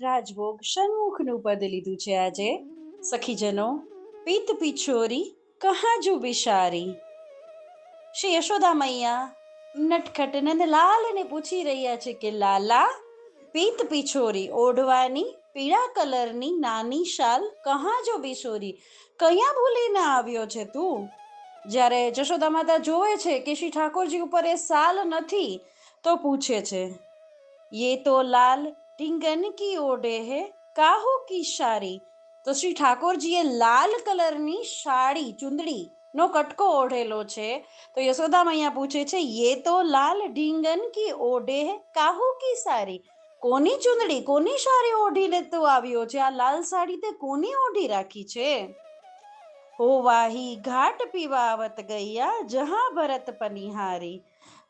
રાજભોગ સન્મુખનું પદ લીધું છે આજે. સખીજનો, પિત પિછોરી કહાજુ બિશારી? શ્રી યશોદા મૈયા, નટખટ નંદલાલને પૂછી રહ્યા છે કે, લાલા, પિત પિછોરી ઓઢવાની, પીળા કલરની નાની શાલ કહાં જો બિશોરી? કયા ભૂલીને આવ્યો છે તું? જ્યારે જશોદા માતા જોવે છે કે શ્રી ઠાકોરજી ઉપર એ શાલ નથી, તો પૂછે છે, યે તો લાલ ઢીંગન કી ઓઢે હે કાહુ કી સારી તો શ્રી ઠાકોરજીએ લાલ કલરની સાડી ચુંદડી નો કટકો ઓઢેલો છે તો યશોદા મૈયા પૂછે છે યે તો લાલ ઢીંગન કી ઓઢે કાહુ કી સારી કોની ચુંદડી કોની સાડી ઓઢીને તું આવ્યો છે આ લાલ સાડી તે કોની ઓઢી રાખી છે હો વાહી ઘાટ પીવા આવત ગયા જહા ભરત પનિહારી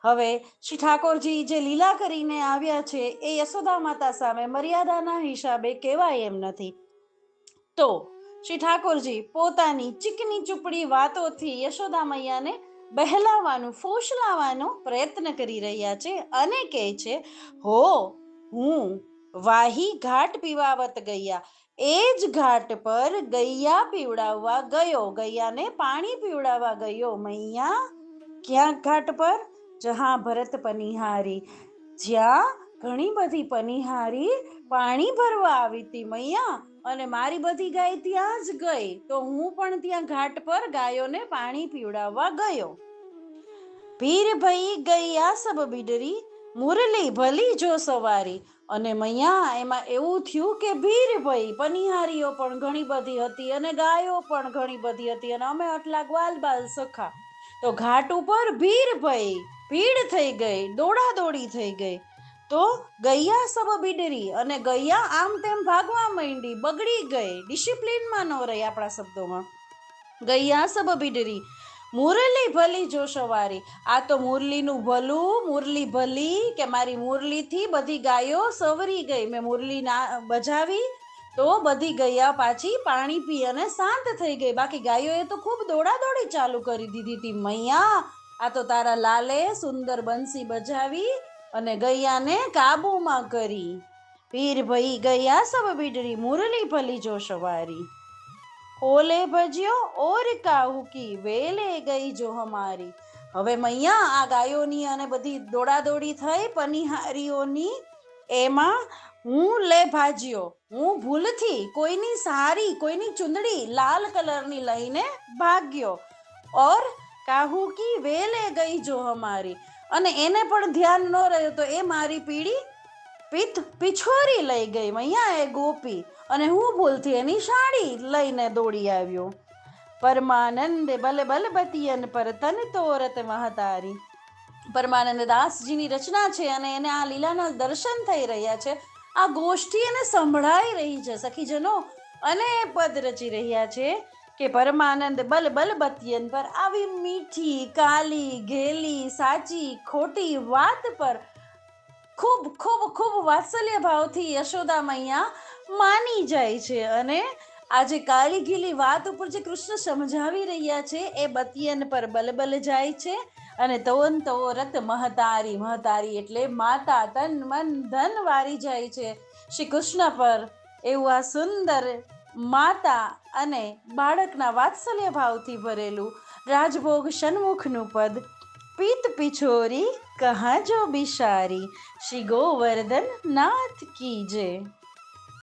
હવે શ્રી ઠાકોરજી જે લીલા કરીને આવ્યા છે, એ યશોદા માતા સામે મર્યાદાના હિસાબે કહેવાય એમ નથી. તો શ્રી ઠાકોરજી પોતાની ચીકની ચૂપડી વાતોથી યશોદા મૈયાને બહેલાવાનું, ફોસલાવાનો પ્રયત્ન કરી રહ્યા છે અને કહે છે, હો, હું વાહી ઘાટ પીવાવત ગયા. એ જ ઘાટ પર ગૈયા પીવડાવવા ગયો, ગૈયાને પાણી પીવડાવવા ગયો મૈયા. ક્યાં ઘાટ પર? જહા ભરત પનિહારી, જ્યાં ઘણી બધી પનિહારી પાણી ભરવા આવી હતી મૈયા. અને મારી બધી ગાય ત્યાં જ ગઈ. તો હું પણ ત્યાં ઘાટ પર ગાયોને પાણી પીવડાવવા ગયો. પીર ભઈ આ સબ બીડરી, મુરલી ભલી જો સવારી. અને મૈયા, એમાં એવું થયું કે ભીર ભઈ પનિહારીઓ પણ ઘણી બધી હતી અને ગાયો પણ ઘણી બધી હતી અને અમે આટલા ગ્વાલ બાલ સખા. તો ઘાટ ઉપર ભીર ભઈ, ભીડ થઈ ગઈ દોડા દોડી થઈ ગઈ. તો ગૈયા સબ બિડરી અને ગૈયા આમ તેમ ભાગવા માંડી, બગડી ગઈ. ડિસિપ્લિનમાં ન રહી આપણા શબ્દોમાં. ગૈયા સબ બીડરી, મુરલી ભલી જો સવારી. આ તો મુરલીનું ભલું, મુરલી ભલી, કે મારી મુરલીથી બધી ગાયો સવરી ગઈ. મેં મુરલી ના બજાવી તો બધી ગયા પાછી પાણી પી અને શાંત થઈ ગઈ. બાકી ગાયોએ તો ખૂબ દોડા દોડી ચાલુ કરી દીધી હતી. મૈયા, આ તો તારા લાલે સુંદર બંસી બજાવી અને ગૈયાને કાબુમાં કરી. પીર ભઈ ગયા સબ બીડરી મુરલી ભલી જો સવારી. ઓલે ભજ્યો ઓર કાહુકી વેલે ગઈ જો હમારી. હવે મૈયા, આ ગાયોની અને બધી દોડાદોડી થઈ પનિહારીઓની એમાં હું લે ભાજ્યો હું ભૂલથી કોઈની સારી, કોઈની ચુંદડી લાલ કલરની લઈને ભાગ્યો. ઓર કાહુકી વેલે ગઈ જો હમારી? અને એને પણ ધ્યાન ન રહ્યું તો એ મારી પીડી પિત પિછોરી લઈ ગઈ, મૈયા એ ગોપી. અને હું ભૂલથી એની સાડી લઈને દોડી આવ્યો. પરમાનંદે બલ બલ બતિયન પર તન તોરત મહતારી. પરમાનંદ દાસજીની રચના છે અને એને આ લીલાના દર્શન થઈ રહ્યા છે. આ ગોષ્ઠી એને સંભળાઈ રહી છે, સખીજનો. અને પદ રચી રહ્યા છે કે પરમાનંદ બલ બલ બતિયન પર આવી મીઠી, કાલી, ઘેલી, સાચી, ખોટી વાત પર ખૂબ ખૂબ ખૂબ વાત્સલ્ય ભાવથી યશોદા મૈયા માની જાય છે. અને આજે કાલી ઘીલી વાત ઉપર જે કૃષ્ણ સમજાવી રહ્યા છે, એ બતિયન પર બલબલ જાય છે. અને તોન તો રત મહતારી મહતારી એટલે માતા, તન, મન, ધન વારી જાય છે. શ્રી કૃષ્ણ પર એવું આ સુંદર માતા અને બાળકના વાત્સલ્ય ભાવથી ભરેલું રાજભોગ સન્મુખનું પદ. પીત પિછોરી કહા જો બિશારી શ્રી ગોવર્ધન નાથ કી જય.